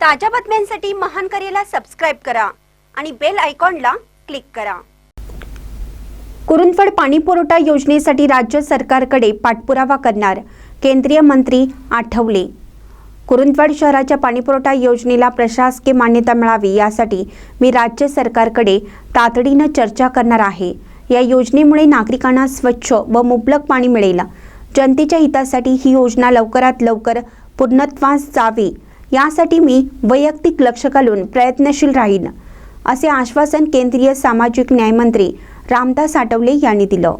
ताज्या बातम्यांसाठी महान करेला सबस्क्राईब करा आणि बेल आयकॉनला क्लिक करा. कुरुंदवाड पाणीपुरवठा योजनेसाठी राज्य सरकारकडे पाठपुरावा करणार केंद्रीय मंत्री आठवले. कुरुंदवाड शहराच्या पाणीपुरवठा योजनेला प्रशासकीय मान्यता मिळावी यासाठी मी राज्य सरकारकडे तातडीनं चर्चा करणार आहे. या योजनेमुळे नागरिकांना स्वच्छ व मुबलक पाणी मिळेल. जनतेच्या हितासाठी ही योजना लवकरात लवकर पूर्णत्वास जावी. यासाठी मी वैयक्तिक लक्ष घालून प्रयत्नशील राहीन असे आश्वासन केंद्रीय सामाजिक न्यायमंत्री रामदास आठवले यांनी दिलं.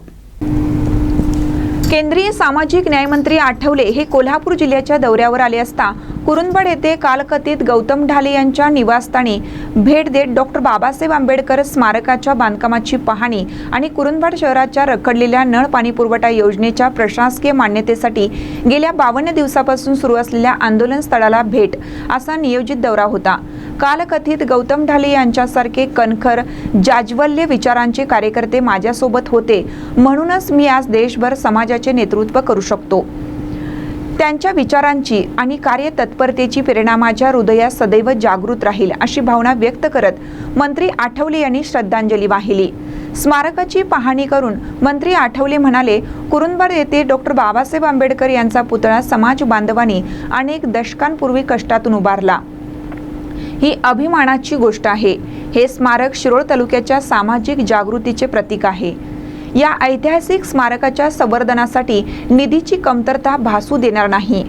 केंद्रीय सामाजिक न्यायमंत्री आठवले हे कोल्हापूर जिल्ह्याच्या दौऱ्यावर आले असता कुरुंदवाड येथे कालकथित गौतम ढाले यांच्या निवासस्थानी भेट देत डॉक्टर बाबासाहेब आंबेडकर स्मारकाच्या बांधकामाची पाहणी आणि कुरुंदवाड शहराच्या रखडलेल्या नळ पाणी पुरवठा योजनेच्या प्रशासकीय मान्यतेसाठी गेल्या बावन्न दिवसापासून सुरू असलेल्या आंदोलन स्थळाला भेट असा नियोजित दौरा होता. कालकथित गौतम ढाले यांच्यासारखे कणखर जाज्वल्य विचारांचे कार्यकर्ते माझ्यासोबत होते. म्हणूनच मी आज देशभर समाजाचे नेतृत्व करू शकतो. त्यांच्या विचारांची आणि कार्यतत्परतेची प्रेरणा माझ्या हृदयात सदैव जागृत राहील अशी भावना व्यक्त करत मंत्री आठवले यांनी श्रद्धांजली वाहिली. स्मारकाची पाहणी करून मंत्री आठवले म्हणाले कुरुंदवाड येथे डॉक्टर बाबासाहेब आंबेडकर यांचा पुतळा समाज बांधवांनी अनेक दशकांपूर्वी कष्टातून उभारला. ही अभिमानाची गोष्ट आहे. हे स्मारक शिरोळ तालुक्याच्या सामाजिक जागृतीचे प्रतीक आहे. या ऐतिहासिक स्मारकाच्या संवर्धनासाठी निधीची कमतरता भासू देणार नाही.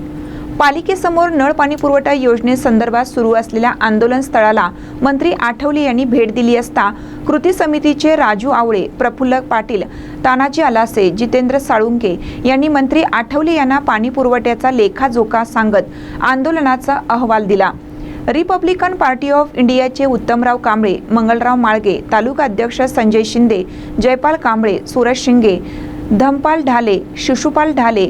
पालिकेसमोर नळ पाणी पुरवठा योजनेसंदर्भात सुरू असलेल्या आंदोलन स्थळाला मंत्री आठवले यांनी भेट दिली असता कृती समितीचे राजू आवळे प्रफुल्ल पाटील तानाजी आलासे जितेंद्र साळुंके यांनी मंत्री आठवले यांना पाणी पुरवठ्याचा लेखाजोखा सांगत आंदोलनाचा अहवाल दिला. रिपब्लिकन पार्टी ऑफ इंडियाचे उत्तमराव कांबळे मंगलराव माळगे तालुका अध्यक्ष संजय शिंदे जयपाल कांबळे सुरज शिंगे धमपाल ढाले शिशुपाल ढाले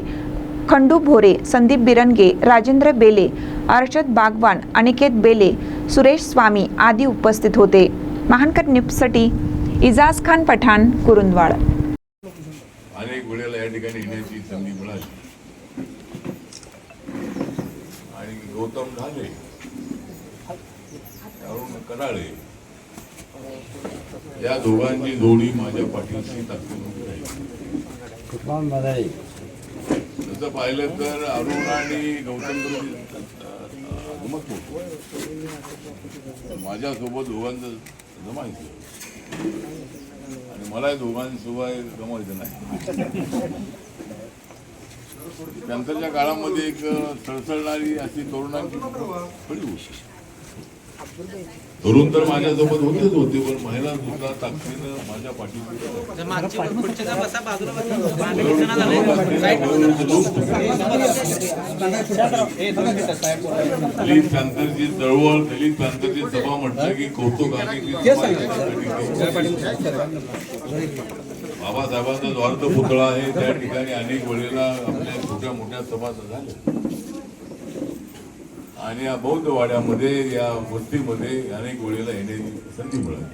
खंडू भोरे संदीप बिरनगे राजेंद्र बेले अर्षद बागवान अनिकेत बेले सुरेश स्वामी आदी उपस्थित होते. महानकर निपसाठी इजाज खान पठाण कुरुंदवाड. अनेक वेळेला या ठिकाणी येण्याची संधी मिळाली. आणि गौतम ढाले कडाळे या दोघांची जोडी माझ्या पाठीशी ताकदीने राहिली. तसं पाहिलं तर अरुण आणि गौतम माझ्यासोबत दोघांचं जमायचं आणि मला दोघांशिवाय गमायचं नाही. नंतरच्या काळामध्ये एक सळसळणारी अशी तरुणांची होती तरुण तर माझ्यासोबत होतेच होते पण महिला सुद्धा ताकदीनं माझ्या पाठीशी होत्या. दलित क्रांतीची चळवळ दलित क्रांतीची सभा म्हटलं की याच्यासाठी केली. बाबासाहेबांचा द्वारथ पुतळा आहे. त्या ठिकाणी अनेक वेळेला आपल्या छोट्या मोठ्या सभा झाल्या आणि या बौद्ध वाड्यामध्ये या मूर्तीमध्ये अनेक वेळेला येण्याची संधी मिळाली.